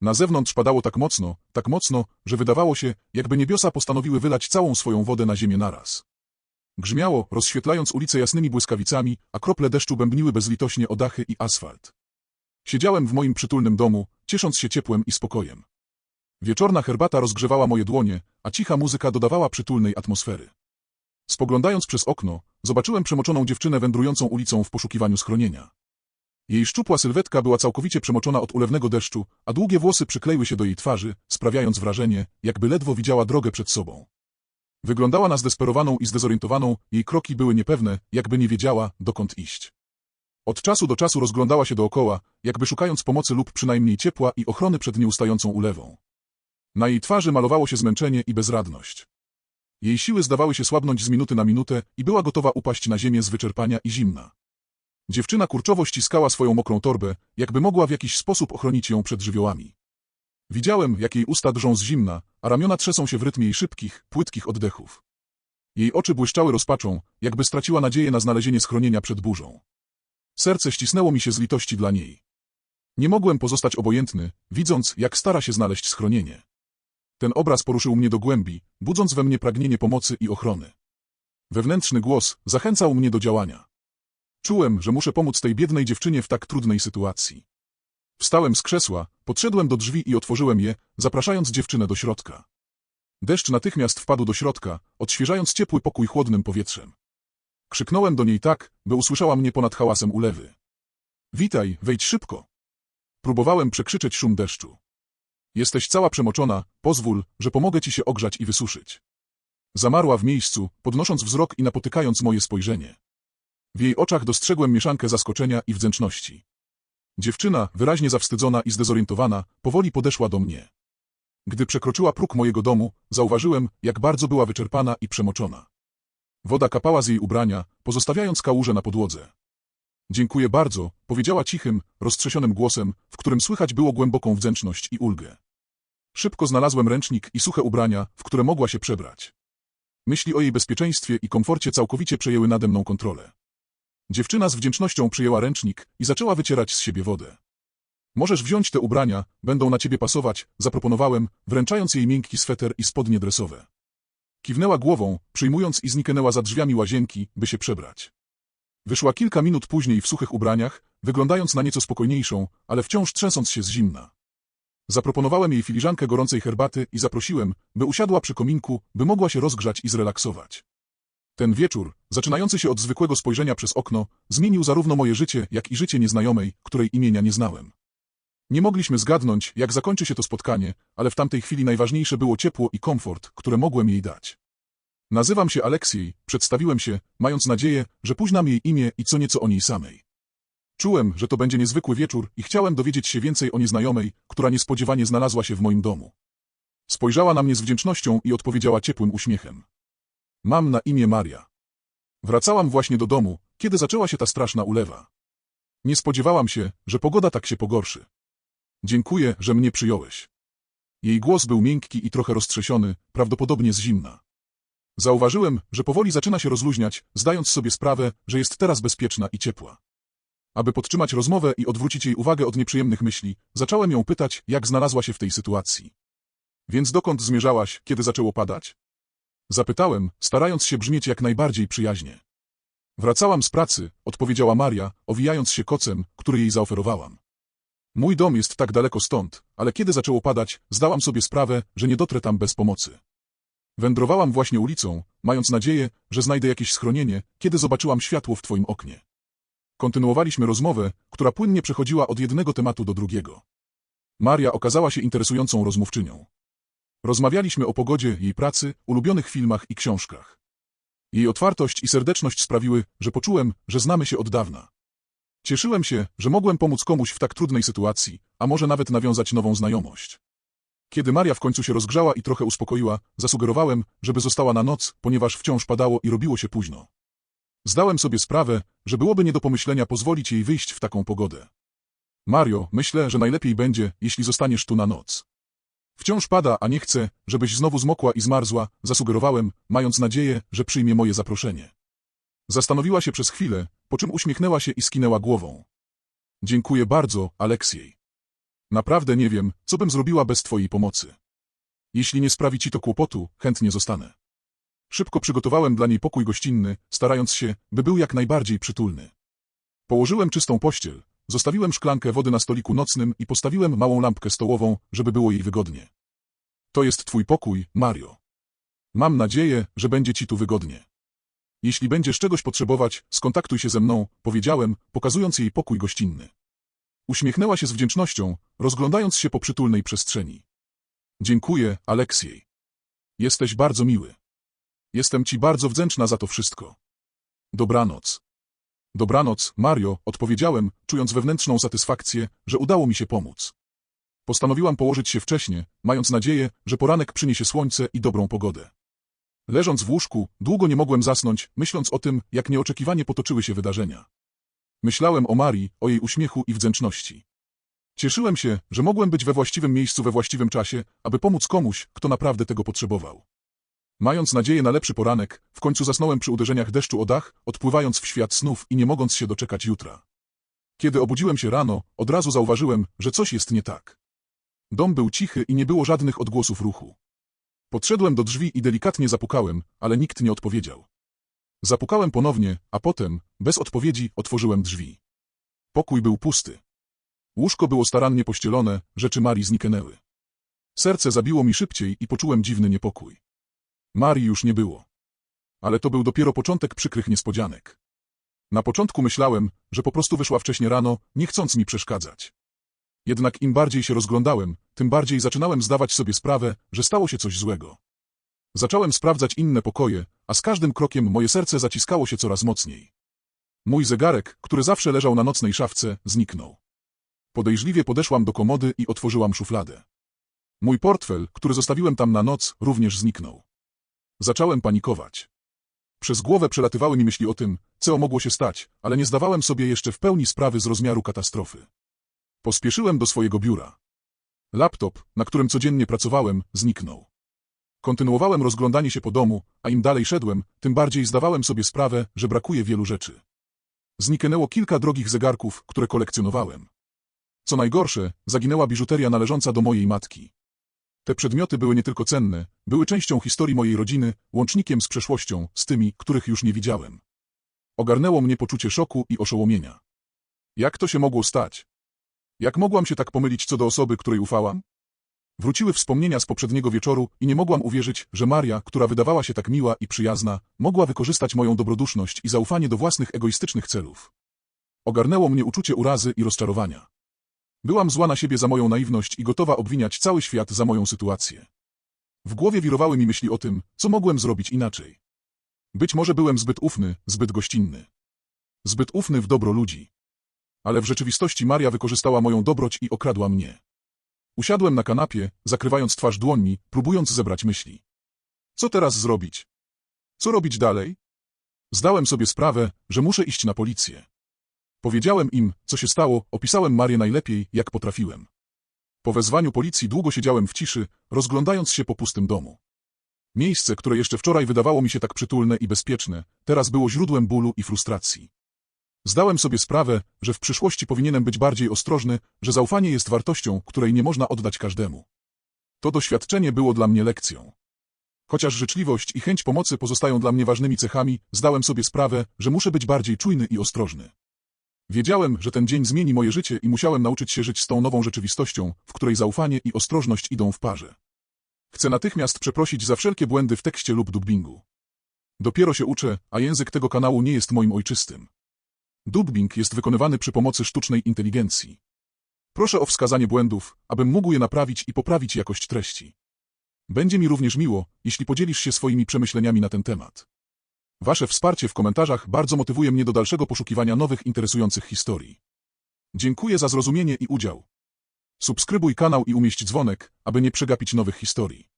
Na zewnątrz padało tak mocno, tak mocno, że wydawało się, jakby niebiosa postanowiły wylać całą swoją wodę na ziemię naraz. Grzmiało, rozświetlając ulice jasnymi błyskawicami, a krople deszczu bębniły bezlitośnie o dachy i asfalt. Siedziałem w moim przytulnym domu, ciesząc się ciepłem i spokojem. Wieczorna herbata rozgrzewała moje dłonie, a cicha muzyka dodawała przytulnej atmosfery. Spoglądając przez okno, zobaczyłem przemoczoną dziewczynę wędrującą ulicą w poszukiwaniu schronienia. Jej szczupła sylwetka była całkowicie przemoczona od ulewnego deszczu, a długie włosy przykleiły się do jej twarzy, sprawiając wrażenie, jakby ledwo widziała drogę przed sobą. Wyglądała na zdesperowaną i zdezorientowaną, jej kroki były niepewne, jakby nie wiedziała, dokąd iść. Od czasu do czasu rozglądała się dookoła, jakby szukając pomocy lub przynajmniej ciepła i ochrony przed nieustającą ulewą. Na jej twarzy malowało się zmęczenie i bezradność. Jej siły zdawały się słabnąć z minuty na minutę i była gotowa upaść na ziemię z wyczerpania i zimna. Dziewczyna kurczowo ściskała swoją mokrą torbę, jakby mogła w jakiś sposób ochronić ją przed żywiołami. Widziałem, jak jej usta drżą z zimna, a ramiona trzęsą się w rytmie jej szybkich, płytkich oddechów. Jej oczy błyszczały rozpaczą, jakby straciła nadzieję na znalezienie schronienia przed burzą. Serce ścisnęło mi się z litości dla niej. Nie mogłem pozostać obojętny, widząc, jak stara się znaleźć schronienie. Ten obraz poruszył mnie do głębi, budząc we mnie pragnienie pomocy i ochrony. Wewnętrzny głos zachęcał mnie do działania. Czułem, że muszę pomóc tej biednej dziewczynie w tak trudnej sytuacji. Wstałem z krzesła, podszedłem do drzwi i otworzyłem je, zapraszając dziewczynę do środka. Deszcz natychmiast wpadł do środka, odświeżając ciepły pokój chłodnym powietrzem. Krzyknąłem do niej tak, by usłyszała mnie ponad hałasem ulewy. Witaj, wejdź szybko. Próbowałem przekrzyczeć szum deszczu. Jesteś cała przemoczona, pozwól, że pomogę ci się ogrzać i wysuszyć. Zamarła w miejscu, podnosząc wzrok i napotykając moje spojrzenie. W jej oczach dostrzegłem mieszankę zaskoczenia i wdzięczności. Dziewczyna, wyraźnie zawstydzona i zdezorientowana, powoli podeszła do mnie. Gdy przekroczyła próg mojego domu, zauważyłem, jak bardzo była wyczerpana i przemoczona. Woda kapała z jej ubrania, pozostawiając kałuże na podłodze. Dziękuję bardzo, powiedziała cichym, roztrzesionym głosem, w którym słychać było głęboką wdzięczność i ulgę. Szybko znalazłem ręcznik i suche ubrania, w które mogła się przebrać. Myśli o jej bezpieczeństwie i komforcie całkowicie przejęły nade mną kontrolę. Dziewczyna z wdzięcznością przyjęła ręcznik i zaczęła wycierać z siebie wodę. Możesz wziąć te ubrania, będą na ciebie pasować, zaproponowałem, wręczając jej miękki sweter i spodnie dresowe. Kiwnęła głową, przyjmując i zniknęła za drzwiami łazienki, by się przebrać. Wyszła kilka minut później w suchych ubraniach, wyglądając na nieco spokojniejszą, ale wciąż trzęsąc się z zimna. Zaproponowałem jej filiżankę gorącej herbaty i zaprosiłem, by usiadła przy kominku, by mogła się rozgrzać i zrelaksować. Ten wieczór, zaczynający się od zwykłego spojrzenia przez okno, zmienił zarówno moje życie, jak i życie nieznajomej, której imienia nie znałem. Nie mogliśmy zgadnąć, jak zakończy się to spotkanie, ale w tamtej chwili najważniejsze było ciepło i komfort, które mogłem jej dać. Nazywam się Aleksiej, przedstawiłem się, mając nadzieję, że późnam jej imię i co nieco o niej samej. Czułem, że to będzie niezwykły wieczór i chciałem dowiedzieć się więcej o nieznajomej, która niespodziewanie znalazła się w moim domu. Spojrzała na mnie z wdzięcznością i odpowiedziała ciepłym uśmiechem. Mam na imię Maria. Wracałam właśnie do domu, kiedy zaczęła się ta straszna ulewa. Nie spodziewałam się, że pogoda tak się pogorszy. Dziękuję, że mnie przyjąłeś. Jej głos był miękki i trochę roztrzesiony, prawdopodobnie z zimna. Zauważyłem, że powoli zaczyna się rozluźniać, zdając sobie sprawę, że jest teraz bezpieczna i ciepła. Aby podtrzymać rozmowę i odwrócić jej uwagę od nieprzyjemnych myśli, zacząłem ją pytać, jak znalazła się w tej sytuacji. Więc dokąd zmierzałaś, kiedy zaczęło padać? Zapytałem, starając się brzmieć jak najbardziej przyjaźnie. Wracałam z pracy, odpowiedziała Maria, owijając się kocem, który jej zaoferowałam. Mój dom jest tak daleko stąd, ale kiedy zaczęło padać, zdałam sobie sprawę, że nie dotrę tam bez pomocy. Wędrowałam właśnie ulicą, mając nadzieję, że znajdę jakieś schronienie, kiedy zobaczyłam światło w twoim oknie. Kontynuowaliśmy rozmowę, która płynnie przechodziła od jednego tematu do drugiego. Maria okazała się interesującą rozmówczynią. Rozmawialiśmy o pogodzie, jej pracy, ulubionych filmach i książkach. Jej otwartość i serdeczność sprawiły, że poczułem, że znamy się od dawna. Cieszyłem się, że mogłem pomóc komuś w tak trudnej sytuacji, a może nawet nawiązać nową znajomość. Kiedy Maria w końcu się rozgrzała i trochę uspokoiła, zasugerowałem, żeby została na noc, ponieważ wciąż padało i robiło się późno. Zdałem sobie sprawę, że byłoby nie do pomyślenia pozwolić jej wyjść w taką pogodę. Mario, myślę, że najlepiej będzie, jeśli zostaniesz tu na noc. Wciąż pada, a nie chcę, żebyś znowu zmokła i zmarzła, zasugerowałem, mając nadzieję, że przyjmie moje zaproszenie. Zastanowiła się przez chwilę, po czym uśmiechnęła się i skinęła głową. Dziękuję bardzo, Aleksiej. Naprawdę nie wiem, co bym zrobiła bez twojej pomocy. Jeśli nie sprawi ci to kłopotu, chętnie zostanę. Szybko przygotowałem dla niej pokój gościnny, starając się, by był jak najbardziej przytulny. Położyłem czystą pościel, zostawiłem szklankę wody na stoliku nocnym i postawiłem małą lampkę stołową, żeby było jej wygodnie. To jest twój pokój, Mario. Mam nadzieję, że będzie ci tu wygodnie. Jeśli będziesz czegoś potrzebować, skontaktuj się ze mną, powiedziałem, pokazując jej pokój gościnny. Uśmiechnęła się z wdzięcznością, rozglądając się po przytulnej przestrzeni. Dziękuję, Aleksiej. Jesteś bardzo miły. Jestem ci bardzo wdzięczna za to wszystko. Dobranoc. Dobranoc, Mario, odpowiedziałem, czując wewnętrzną satysfakcję, że udało mi się pomóc. Postanowiłam położyć się wcześnie, mając nadzieję, że poranek przyniesie słońce i dobrą pogodę. Leżąc w łóżku, długo nie mogłem zasnąć, myśląc o tym, jak nieoczekiwanie potoczyły się wydarzenia. Myślałem o Marii, o jej uśmiechu i wdzięczności. Cieszyłem się, że mogłem być we właściwym miejscu we właściwym czasie, aby pomóc komuś, kto naprawdę tego potrzebował. Mając nadzieję na lepszy poranek, w końcu zasnąłem przy uderzeniach deszczu o dach, odpływając w świat snów i nie mogąc się doczekać jutra. Kiedy obudziłem się rano, od razu zauważyłem, że coś jest nie tak. Dom był cichy i nie było żadnych odgłosów ruchu. Podszedłem do drzwi i delikatnie zapukałem, ale nikt nie odpowiedział. Zapukałem ponownie, a potem, bez odpowiedzi, otworzyłem drzwi. Pokój był pusty. Łóżko było starannie pościelone, rzeczy Marii zniknęły. Serce zabiło mi szybciej i poczułem dziwny niepokój. Marii już nie było. Ale to był dopiero początek przykrych niespodzianek. Na początku myślałem, że po prostu wyszła wcześnie rano, nie chcąc mi przeszkadzać. Jednak im bardziej się rozglądałem, tym bardziej zaczynałem zdawać sobie sprawę, że stało się coś złego. Zacząłem sprawdzać inne pokoje, a z każdym krokiem moje serce zaciskało się coraz mocniej. Mój zegarek, który zawsze leżał na nocnej szafce, zniknął. Podejrzliwie podeszłam do komody i otworzyłam szufladę. Mój portfel, który zostawiłem tam na noc, również zniknął. Zacząłem panikować. Przez głowę przelatywały mi myśli o tym, co mogło się stać, ale nie zdawałem sobie jeszcze w pełni sprawy z rozmiaru katastrofy. Pospieszyłem do swojego biura. Laptop, na którym codziennie pracowałem, zniknął. Kontynuowałem rozglądanie się po domu, a im dalej szedłem, tym bardziej zdawałem sobie sprawę, że brakuje wielu rzeczy. Zniknęło kilka drogich zegarków, które kolekcjonowałem. Co najgorsze, zaginęła biżuteria należąca do mojej matki. Te przedmioty były nie tylko cenne, były częścią historii mojej rodziny, łącznikiem z przeszłością, z tymi, których już nie widziałem. Ogarnęło mnie poczucie szoku i oszołomienia. Jak to się mogło stać? Jak mogłam się tak pomylić co do osoby, której ufałam? Wróciły wspomnienia z poprzedniego wieczoru i nie mogłam uwierzyć, że Maria, która wydawała się tak miła i przyjazna, mogła wykorzystać moją dobroduszność i zaufanie do własnych egoistycznych celów. Ogarnęło mnie uczucie urazy i rozczarowania. Byłam zła na siebie za moją naiwność i gotowa obwiniać cały świat za moją sytuację. W głowie wirowały mi myśli o tym, co mogłem zrobić inaczej. Być może byłem zbyt ufny, zbyt gościnny. Zbyt ufny w dobro ludzi. Ale w rzeczywistości Maria wykorzystała moją dobroć i okradła mnie. Usiadłem na kanapie, zakrywając twarz dłońmi, próbując zebrać myśli. Co teraz zrobić? Co robić dalej? Zdałem sobie sprawę, że muszę iść na policję. Powiedziałem im, co się stało, opisałem Marię najlepiej, jak potrafiłem. Po wezwaniu policji długo siedziałem w ciszy, rozglądając się po pustym domu. Miejsce, które jeszcze wczoraj wydawało mi się tak przytulne i bezpieczne, teraz było źródłem bólu i frustracji. Zdałem sobie sprawę, że w przyszłości powinienem być bardziej ostrożny, że zaufanie jest wartością, której nie można oddać każdemu. To doświadczenie było dla mnie lekcją. Chociaż życzliwość i chęć pomocy pozostają dla mnie ważnymi cechami, zdałem sobie sprawę, że muszę być bardziej czujny i ostrożny. Wiedziałem, że ten dzień zmieni moje życie i musiałem nauczyć się żyć z tą nową rzeczywistością, w której zaufanie i ostrożność idą w parze. Chcę natychmiast przeprosić za wszelkie błędy w tekście lub dubbingu. Dopiero się uczę, a język tego kanału nie jest moim ojczystym. Dubbing jest wykonywany przy pomocy sztucznej inteligencji. Proszę o wskazanie błędów, abym mógł je naprawić i poprawić jakość treści. Będzie mi również miło, jeśli podzielisz się swoimi przemyśleniami na ten temat. Wasze wsparcie w komentarzach bardzo motywuje mnie do dalszego poszukiwania nowych interesujących historii. Dziękuję za zrozumienie i udział. Subskrybuj kanał i umieść dzwonek, aby nie przegapić nowych historii.